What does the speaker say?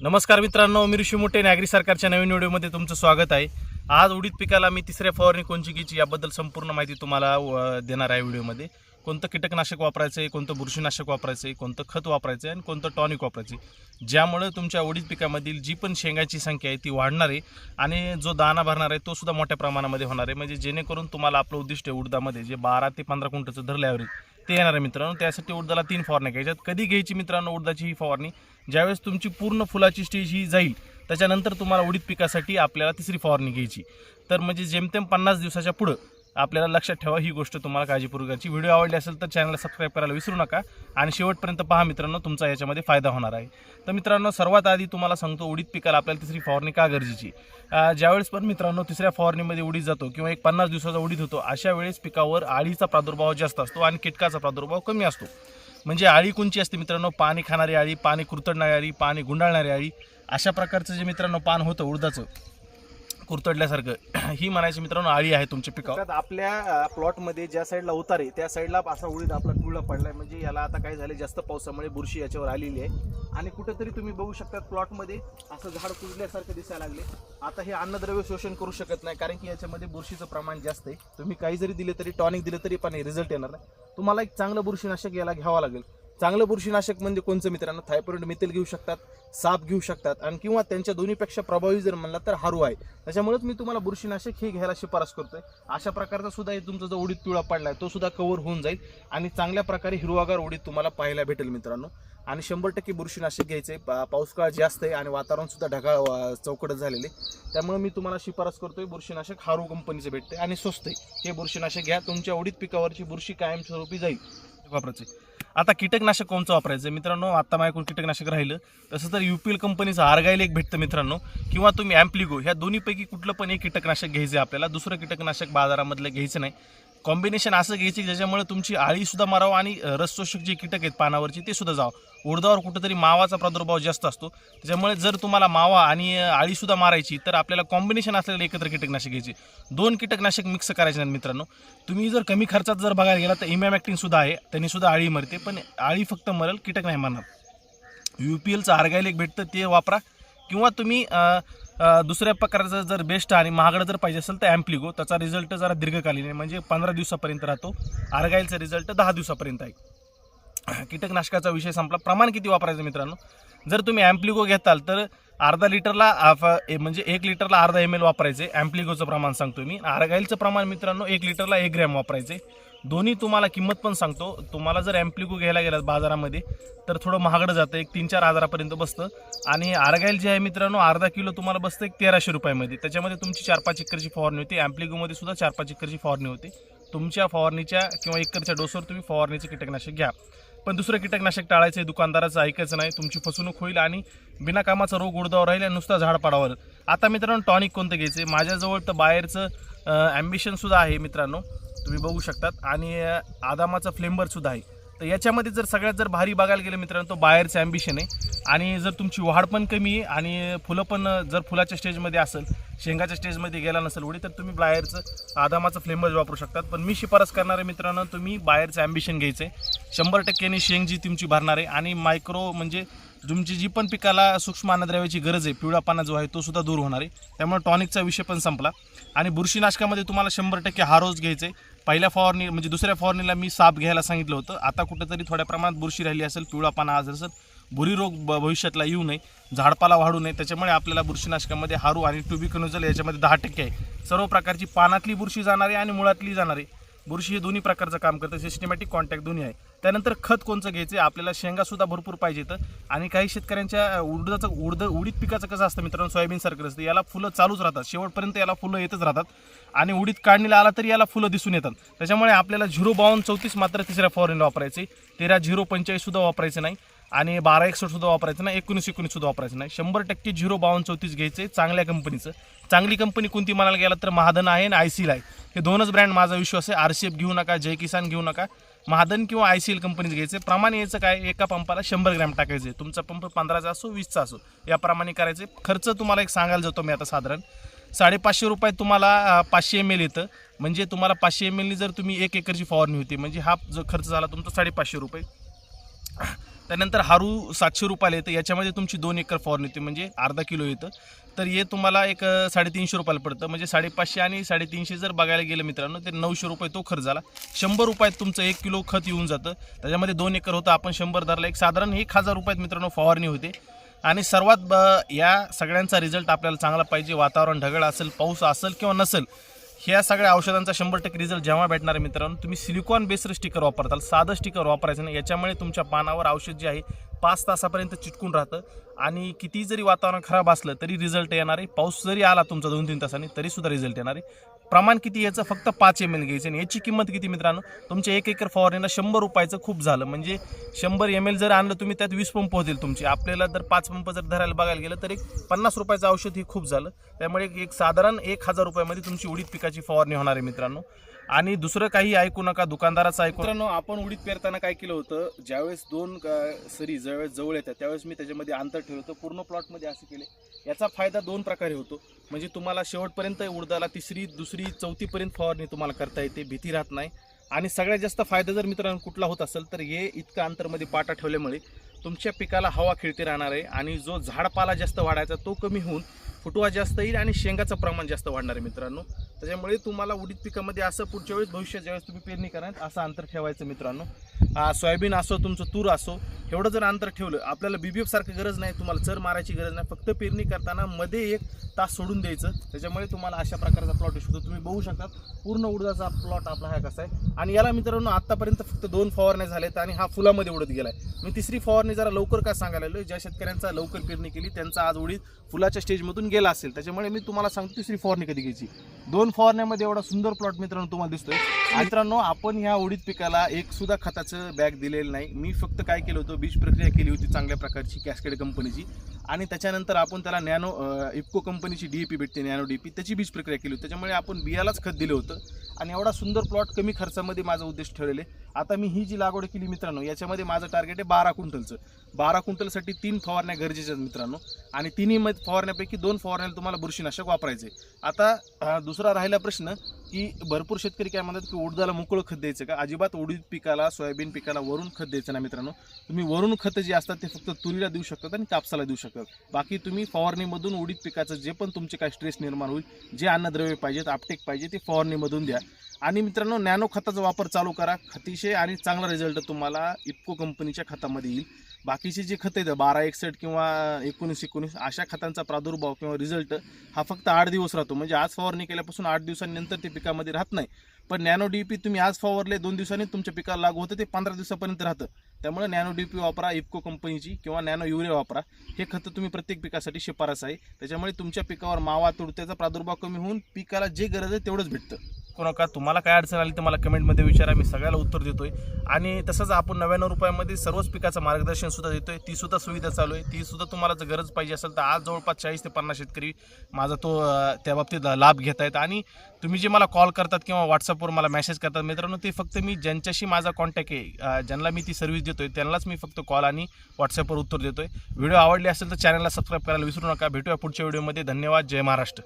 नमस्कार मित्रांनो मी ऋषी मोठे नागरी सरकारच्या नवीन व्हिडिओमध्ये तुमचं स्वागत आहे. आज उडीद पिकाला मी तिसऱ्या फवारणी कोणची घ्यायची याबद्दल संपूर्ण माहिती तुम्हाला देणार आहे व्हिडिओमध्ये. कोणतं कीटकनाशक वापरायचं आहे कोणतं बुरशीनाशक वापरायचं आहे कोणतं खत वापरायचं आहे आणि कोणतं टॉनिक वापरायचं आहे. तुमच्या उडीद पिकामधील जी पण शेंगाची संख्या आहे ती वाढणार आहे आणि जो दाना भरणार आहे तो सुद्धा मोठ्या प्रमाणामध्ये होणार आहे. म्हणजे जेणेकरून तुम्हाला आपलं उद्दिष्ट आहे उडदामध्ये जे बारा ते पंधरा क्विंटलचं धरलं ॲव्हरेज ते येणार आहे मित्रांनो. त्यासाठी उडदाला तीन फवारण्या घ्यायच्यात कधी घ्यायची मित्रांनो उडदाची ही फवारणी? ज्यावेळेस तुमची पूर्ण फुलाची स्टेज ही जाईल त्याच्यानंतर तुम्हाला उडीद पिकासाठी आपल्याला तिसरी फवारणी घ्यायची. तर म्हणजे जेमतेम पन्नास दिवसाच्या पुढं आपल्याला लक्षात ठेवा ही गोष्ट तुम्हाला काळजीपूर्वकाची. व्हिडिओ आवडली असेल तर चॅनलला सबस्क्राईब करायला विसरू नका. आणि शेवटपर्यंत पहा मित्रांनो तुमचा याच्यामध्ये फायदा होणार आहे. तर मित्रांनो सर्वात आधी तुम्हाला सांगतो उडीद पिकाला आपल्याला तिसरी फवारणी का गरजेची? ज्यावेळेस पण मित्रांनो तिसऱ्या फवारणीमध्ये उडीद जातो किंवा एक पन्नास दिवसाचा उडीद होतो अशा वेळेस पिकावर आळीचा प्रादुर्भाव जास्त असतो आणि कीटकाचा प्रादुर्भाव कमी असतो. म्हणजे आळी कोणची असते मित्रांनो? पाणी खाणारी आळी पाणी कुरतडणारी आळी पाणी गुंडाळणारी आळी. अशा प्रकारचं जे मित्रांनो पान होतं उडदाचं कुरतडल्यासारखं ही म्हणायची मित्रांनो आळी आहे तुमच्या पिकावर आपल्या प्लॉटमध्ये ज्या साईडला उतारे त्या साईडला असा उडीद आपला पिवळा पडलाय. म्हणजे याला आता काय झाले जास्त पावसामुळे बुरशी याच्यावर आलेली आहे. आणि कुठेतरी तुम्ही बघू शकता प्लॉटमध्ये असं झाड कुजल्यासारखं दिसायला लागले. आता हे अन्नद्रव्य शोषण करू शकत नाही कारण की याच्यामध्ये बुरशीचं प्रमाण जास्त आहे. तुम्ही काही जरी दिले तरी टॉनिक दिले तरी पण रिझल्ट येणार नाही. तुम्हाला एक चांगलं बुरशीनाशक याला घ्यावं लागेल. चांगलं बुरशीनाशक म्हणजे कोणचं मित्रांनो? थायपॉइड मिथेल घेऊ शकतात. साप घेऊ शकतात आणि किंवा त्यांच्या दोन्हीपेक्षा प्रभावी जर म्हणला तर हारू आहे. त्याच्यामुळेच मी तुम्हाला बुरशीनाशक हे घ्यायला शिफारस करतोय. अशा प्रकारचा सुद्धा हे तुमचा जो उडीद पिवळा आहे तो सुद्धा कव्हर होऊन जाईल आणि चांगल्या प्रकारे हिरवागार उडीद तुम्हाला पाहायला भेटेल मित्रांनो. आणि शंभर टक्के बुरशीनाशक घ्यायचे. पाऊस काळ जास्त आहे आणि वातावरण सुद्धा ढगाळ चौकट झालेले त्यामुळे मी तुम्हाला शिफारस करतोय बुरशीनाशक हारू कंपनीचे भेटते आणि स्वस्त आहे. हे बुरशीनाशक घ्या. तुमच्या उडीत पिकावरची बुरशी कायमस्वरूपी जाईल. वापरायचे आता कीटकनाशक कोणचं वापरायचं? मित्रांनो आता माझ्याकडून कीटकनाशक राहिलं. तसं तर युपीएल कंपनीचं आर्गाईल एक भेटतं मित्रांनो. किंवा तुम्ही ॲम्प्लिगो ह्या दोन्हीपैकी कुठलं पण एक कीटकनाशक घ्यायचं आपल्याला. दुसरं कीटकनाशक बाजारामधलं घ्यायचं नाही. कॉम्बिनेशन असं घ्यायची की ज्याच्यामुळे तुमची आळीसुद्धा मारावं आणि रसशोषक जे कीटक आहेत पानावरची ते सुद्धा जावं. उडदावर कुठंतरी मावाचा प्रादुर्भाव जास्त असतो. त्याच्यामुळे जर तुम्हाला मावा आणि अं, आळीसुद्धा मारायची तर आपल्याला कॉम्बिनेशन असलेलं एकत्र कीटकनाशक घ्यायचे. दोन कीटकनाशक मिक्स करायचे नाहीत मित्रांनो. तुम्ही जर कमी खर्चात जर बघायला गेला तर इमॅमॅक्टिन सुद्धा आहे. त्यांनी सुद्धा आळी मरते पण आळी फक्त मरेल कीटक नाही मरणार. यू पी एलचं आर्गायलिक भेटतं ते वापरा. किंवा तुम्ही दुसऱ्या प्रकारचं जर बेस्ट आणि महागडं जर पाहिजे असेल तर ॲम्प्लिगो त्याचा रिझल्ट जरा दीर्घकालीन आहे. म्हणजे पंधरा दिवसापर्यंत राहतो. आर्गाईलचा रिझल्ट दहा दिवसापर्यंत आहे. कीटकनाशकाचा विषय संपला. प्रमाण किती वापरायचं मित्रांनो? जर तुम्ही ॲम्प्लिगो घेताल तर अर्धा लिटरला ए- म्हणजे एक लिटरला अर्धा एम एल वापरायचे. ॲम्प्लिगोचं प्रमाण सांगतो मी. आर्गाईलचं प्रमाण मित्रांनो एक लिटरला एक ग्रॅम वापरायचे. दोन्ही तुम्हाला किंमत पण सांगतो. तुम्हाला जर ॲम्प्लिगो घ्यायला गेलात बाजारामध्ये तर थोडं महागडं जातं. एक तीन चार हजारापर्यंत बसतं. आणि आर्गाईल जे आहे मित्रांनो अर्धा किलो तुम्हाला बसतं एक तेराशे रुपयामध्ये. त्याच्यामध्ये तुमची चार पाच एकरची फवारणी होती. ॲम्प्लिगोमध्ये सुद्धा चार पाच एकरची फवारणी होती. तुमच्या फवारणीच्या किंवा एकरच्या डोसवर तुम्ही फवारणीचं कीटकनाशक घ्या. पण दुसरं कीटकनाशक टाळायचं आहे दुकानदाराचं ऐकायचं नाही. तुमची फसवणूक होईल आणि बिनाकामाचा रोग उडदावर राहील आणि नुसता झाड पाडावर. आता मित्रांनो टॉनिक कोणतं घ्यायचं माझ्याजवळ तर बाहेरचं ॲम्बिशनसुद्धा आहे मित्रांनो. तुम्ही बघू शकतात. आणि आदामाचा आदामाचं फ्लेंबरसुद्धा आहे. तर याच्यामध्ये जर सगळ्यात जर भारी बघायला गेलं मित्रांनो तो बाहेरचं ॲम्बिशन आहे. आणि जर तुमची वाढ पण कमी आहे आणि फुलं पण जर फुलाच्या स्टेजमध्ये असेल शेंगाच्या स्टेजमध्ये गेला नसेल उडी तर तुम्ही बाहेरचं आदामाचं फ्लेंबर वापरू शकतात. पण मी शिफारस करणारे मित्रांनो तुम्ही बाहेरचं ॲम्बिशन घ्यायचं आहे शंभर टक्क्याने शेंग जी तुमची भरणार आहे आणि मायक्रो म्हणजे तुमची जी पण पिकाला सूक्ष्म अन्नद्रव्याची गरज आहे पिवळा पाना जो आहे तो सुद्धा दूर होणार आहे. त्यामुळे टॉनिकचा विषय पण संपला. आणि बुरशीनाशकामध्ये तुम्हाला शंभर टक्के हा रोज घ्यायचा आहे पहिल्या फवारणी म्हणजे दुसऱ्या फवारणीला मी साप घ्यायला सांगितलं होतं. आता कुठेतरी थोड्या प्रमाणात बुरशी राहिली असेल पिवळा पाना आजार असेल बुरी रोग भविष्यातला येऊ नये झाडपाला वाढू नये. त्याच्यामुळे आपल्याला बुरशीनाशकामध्ये हारू आणि ट्युबिकनोजल याच्यामध्ये दहा टक्के आहे. सर्व प्रकारची पानातली बुरशी जाणारी आणि मुळातली जाणारी. बुरशी हे दोन्ही प्रकारचं काम करतं. सिस्टमॅटिक कॉन्टॅक्ट दोन्ही आहे. त्यानंतर खत कोणचं घ्यायचं आपल्याला शेंगासुद्धा भरपूर पाहिजे तर आणि काही शेतकऱ्यांच्या उडदाचं उडद उडीद पिकाचं कसं असतं मित्रांनो? सोयाबीनसारखं असतं. याला फुलं चालूच राहतात. शेवटपर्यंत याला फुलं येतच राहतात. आणि उडीद काढणीला आला तरी याला फुलं दिसून येतात. त्याच्यामुळे आपल्याला झिरो बावन्न चौतीस मात्र तिसऱ्या फॉरेनला वापरायचे तेरा झिरो पंचेचाळीससुद्धा वापरायचं नाही. आणि बारा एकसष्ट सुद्धा वापरायचं नाही एकोणीस एकोणीस सुद्धा वापरायचं नाही. शंभर टक्के झिरो बावन्न चौतीस घ्यायचे चांगल्या कंपनीचं. चांगली कंपनी कोणती म्हणायला गेला तर महादन आहे आणि आय सी एल आहे. हे दोनच ब्रँड माझा विश्वास आहे. आर सी एफ घेऊ नका जय किसान घेऊ नका. महादन किंवा आय सी एल कंपनीचं घ्यायचं. प्रमाण यायचं काय? एका पंपाला शंभर ग्रॅम टाकायचे. तुमचा पंप पंधराचा असो वीसचा असो याप्रमाणे करायचे. खर्च तुम्हाला एक सांगायला जातो मी आता साधारण. साडेपाचशे रुपये तुम्हाला पाचशे एम एल येतं. म्हणजे तुम्हाला पाचशे एम एलनी जर तुम्ही एक एकरची फवारणी होती म्हणजे हा जो खर्च झाला तुमचा साडेपाचशे रुपये. त्यानंतर हारू सातशे रुपयाला येतं. याच्यामध्ये तुमची दोन एकर फवारणी येते म्हणजे अर्धा किलो येतं. तर हे तुम्हाला एक साडेतीनशे रुपयाला पडतं. म्हणजे साडेपाचशे आणि साडेतीनशे जर बघायला गेलं मित्रांनो तर नऊशे रुपये तो खर्च झाला. शंभर रुपयात तुमचं एक किलो खत येऊन जातं. त्याच्यामध्ये दोन एकर होतं. आपण शंभर धरला. एक साधारण एक हजार रुपयात मित्रांनो फवारणी होते. आणि सर्वात ब- या सगळ्यांचा रिझल्ट आपल्याला चांगला पाहिजे. वातावरण ढगळ असेल पाऊस असेल किंवा नसेल ह्या सगळ्या औषधांचा शंभर टक्के रिझल्ट जेव्हा भेटणार आहे मित्रांनो तुम्ही सिलिकॉन बेस्ड स्टिकर वापरताल साधं स्टिकर वापरायचं नाही याच्यामुळे तुमच्या पानावर औषध जे आहे पाच तासापर्यंत चिटकून राहतं. आणि किती जरी वातावरण खराब असलं तरी रिझल्ट येणार आहे. पाऊस जरी आला तुमचा दोन तीन तासांनी तरीसुद्धा रिझल्ट येणार आहे. प्रमाण किती याचं? फक्त पाच एम एल घ्यायचं आणि याची किंमत किती मित्रांनो? तुमच्या एक एकर फवारणीला शंभर रुपयाचं खूप झालं. म्हणजे शंभर एम एल जर आणलं तुम्ही त्यात वीस पंप होतील तुमचे. आपल्याला जर पाच पंप जर धरायला बघायला गेलं तर एक पन्नास रुपयाचं औषध हे खूप झालं. त्यामुळे एक साधारण एक हजार रुपयामध्ये तुमची उडीद पिकाची फवारणी होणार आहे मित्रांनो. आणि दुसरं काही ऐकू नका दुकानदाराचं ऐकू मित्रांनो आपण उडीत पेरताना काय केलं होतं? ज्यावेळेस दोन सरी ज्यावेळेस जवळ येतात त्यावेळेस मी त्याच्यामध्ये अंतर ठेवलं होतं. पूर्ण प्लॉटमध्ये असं केले. याचा फायदा दोन प्रकारे होतो. म्हणजे तुम्हाला शेवटपर्यंत उडदाला तिसरी दुसरी चौथीपर्यंत फवारणी तुम्हाला करता येते भीती राहत नाही. आणि सगळ्यात जास्त फायदा जर मित्रांनो कुठला होत असेल तर हे इतकं अंतरमध्ये पाटा ठेवल्यामुळे तुमच्या पिकाला हवा खिळती राहणार आहे आणि जो झाडपाला जास्त वाढायचा तो कमी होऊन फुटवा जास्त येईल आणि शेंगाचं प्रमाण जास्त वाढणार आहे मित्रांनो. त्याच्यामुळे तुम्हाला उडीद पिकामध्ये असं पुढच्या वेळेस भविष्यात ज्यावेळेस तुम्ही पेरणी कराल असं अंतर ठेवायचं मित्रांनो. सोयाबीन असो तुमचं तूर असो एवढं जर अंतर ठेवलं आपल्याला बीबीएफ सारखं गरज नाही तुम्हाला चर मारायची गरज नाही फक्त पेरणी करताना मध्ये एक तास सोडून द्यायचं. त्याच्यामुळे तुम्हाला अशा प्रकारचा प्लॉट शकतो तुम्ही बघू शकता पूर्ण उडदाचा प्लॉट आपला हा कसा आहे. आणि याला मित्रांनो आतापर्यंत फक्त दोन फवारण्या झाल्यात आणि हा फुलामध्ये उडत गेलाय. मी तिसरी फवारणी जरा लवकर का सांगायला ज्या शेतकऱ्यांचा लवकर पेरणी केली त्यांचा आज उडीद फुलाच्या स्टेजमधून गेला असेल त्याच्यामुळे मी तुम्हाला सांगतो तिसरी फवारणी कधी घ्यायची. दोन फवारण्यामध्ये एवढा सुंदर प्लॉट मित्रांनो तुम्हाला दिसतोय. मित्रांनो आपण ह्या उडीद पिकाला एक सुद्धा खताचं बॅग दिलेलं नाही. मी फक्त काय केलं होतं बीज प्रक्रिया केली होती चांगल्या प्रकारची कॅस्केड कंपनीची आणि त्याच्यानंतर आपण त्याला नॅनो इफ्को कंपनीची डीएपी भेटते नॅनो डीपी त्याची बीज प्रक्रिया केली होती. त्याच्यामुळे आपण बियालाच खत दिलं होतं. आणि एवढा सुंदर प्लॉट कमी खर्चामध्ये माझा उद्देश ठरलेले आता मी ही जी लागवड केली मित्रांनो याच्यामध्ये माझं टार्गेट आहे बारा क्विंटलचं. बारा क्विंटलसाठी तीन फवारण्या गरजेच्या आहेत मित्रांनो. आणि तिन्ही मध्ये फवारण्यापैकी दोन फवारण्याला तुम्हाला बुरशीनाशक वापरायचे आता दुसरा राहिला प्रश्न की भरपूर शेतकरी काय म्हणतात की उडदाला मोकळं खत द्यायचं का? अजिबात उडीद पिकाला सोयाबीन पिकाला वरून खत द्यायचं ना मित्रांनो. तुम्ही वरून खतं जे असतात ते फक्त तुरीला देऊ शकतात आणि कापसाला देऊ शकतात. बाकी तुम्ही फवारणीमधून उडीद पिकाचं जे पण तुमचे काय स्ट्रेस निर्माण होईल जे अन्नद्रव्य पाहिजेत आपटेक पाहिजे ते फवारणीमधून द्या. आणि मित्रांनो नॅनो खताचा वापर चालू करा. अतिशय आणि चांगला रिझल्ट तुम्हाला इप्को कंपनीच्या खतामध्ये येईल. बाकीचे जे खतं आहेत बारा एकसठ किंवा एकोणीस एकोणीस अशा खतांचा प्रादुर्भाव किंवा रिझल्ट हा फक्त आठ दिवस राहतो. म्हणजे आज फवारणी केल्यापासून आठ दिवसांनंतर ते पिकामध्ये राहत नाही. पण नॅनो डी पी तुम्ही आज फवारले दोन दिवसांनी तुमच्या पिकाला लागू होतं ते पंधरा दिवसापर्यंत राहतं. त्यामुळे नॅनो डी पी वापरा इफको कंपनीची किंवा नॅनो युरिया वापरा. हे खतं तुम्ही प्रत्येक पिकासाठी शिफारस आहे. त्याच्यामुळे तुमच्या पिकावर मावा तुडत्याचा प्रादुर्भाव कमी होऊन पिकाला जे गरज आहे तेवढंच भेटतं. नका तुम्हाला काय अडचण आली तर मला कमेंटमध्ये विचारा मी सगळ्याला उत्तर देतोय. आणि तसंच आपण नव्याण्णव रुपयामध्ये सर्वच पिकाचं मार्गदर्शन सुद्धा देतोय. ती सुद्धा सुविधा चालू आहे. ती सुद्धा तुम्हाला जर गरज पाहिजे असेल तर आज जवळपास चाळीस ते पन्नास शेतकरी माझा तो त्या बाबतीत लाभ घेत आहेत. आणि तुम्ही जे मला कॉल करतात किंवा व्हॉट्सअपवर मला मेसेज करतात मित्रांनो ते फक्त मी ज्यांच्याशी माझा कॉन्टॅक्ट आहे ज्यांना मी ती सर्व्हिस देतोय त्यांनाच मी फक्त कॉल आणि व्हॉट्सअपवर उत्तर देतोय. व्हिडिओ आवडली असेल तर चॅनलला सबस्क्राईब करायला विसरू नका. भेटूया पुढच्या व्हिडिओमध्ये धन्यवाद. जय महाराष्ट्र.